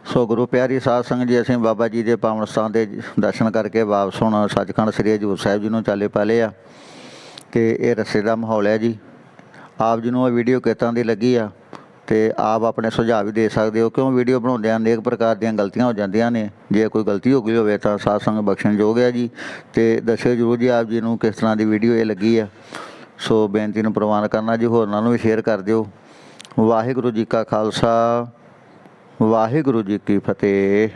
ਸੋ ਗੁਰੂ ਪਿਆਰੀ ਸਾਧ ਸੰਗਤ ਜੀ, ਅਸੀਂ ਬਾਬਾ ਜੀ ਦੇ ਪਾਵਨ ਸਥਾਨ ਦੇ ਦਰਸ਼ਨ ਕਰਕੇ ਵਾਪਸ ਹੁਣ ਸੱਚਖੰਡ ਸ੍ਰੀ ਹਜ਼ੂਰ ਸਾਹਿਬ ਜੀ ਨੂੰ ਚਾਲੇ ਪਾ ਲਏ ਆ। ਤੇ ਇਹ ਰਸਤੇ ਦਾ ਮਾਹੌਲ ਹੈ ਜੀ। ਆਪ ਜੀ ਨੂੰ ਇਹ ਵੀਡੀਓ ਕਿੱਦਾਂ ਦੀ ਲੱਗੀ ਆ ਤੇ ਆਪ ਆਪਣੇ ਸੁਝਾਅ ਵੀ ਦੇ ਸਕਦੇ ਹੋ? ਕਿਉਂ ਵੀਡੀਓ ਬਣਾਉਂਦੇ ਆ ਅਨੇਕ ਪ੍ਰਕਾਰ ਦੀਆਂ ਗਲਤੀਆਂ ਹੋ ਜਾਂਦੀਆਂ ਨੇ। ਜੇ ਕੋਈ ਗਲਤੀ ਹੋ ਗਈ ਹੋਵੇ ਤਾਂ ਸਾਧ ਸੰਗਤ ਬਖਸ਼ਣਯੋਗ ਹੈ ਜੀ। ਤੇ ਦੱਸਿਓ ਜਰੂਰ ਜੀ ਆਪ ਜੀ ਨੂੰ ਕਿਸ ਤਰ੍ਹਾਂ ਦੀ ਵੀਡੀਓ ਇਹ ਲੱਗੀ ਆ। ਸੋ ਬੇਨਤੀ ਨੂੰ ਪ੍ਰਵਾਨ ਕਰਨਾ ਜੀ, ਹੋਰਨਾਂ ਨੂੰ ਵੀ ਸ਼ੇਅਰ ਕਰ ਦਿਓ। ਵਾਹਿਗੁਰੂ ਜੀ ਕਾ ਖਾਲਸਾ, ਵਾਹਿਗੁਰੂ ਜੀ ਕੀ ਫਤਿਹ।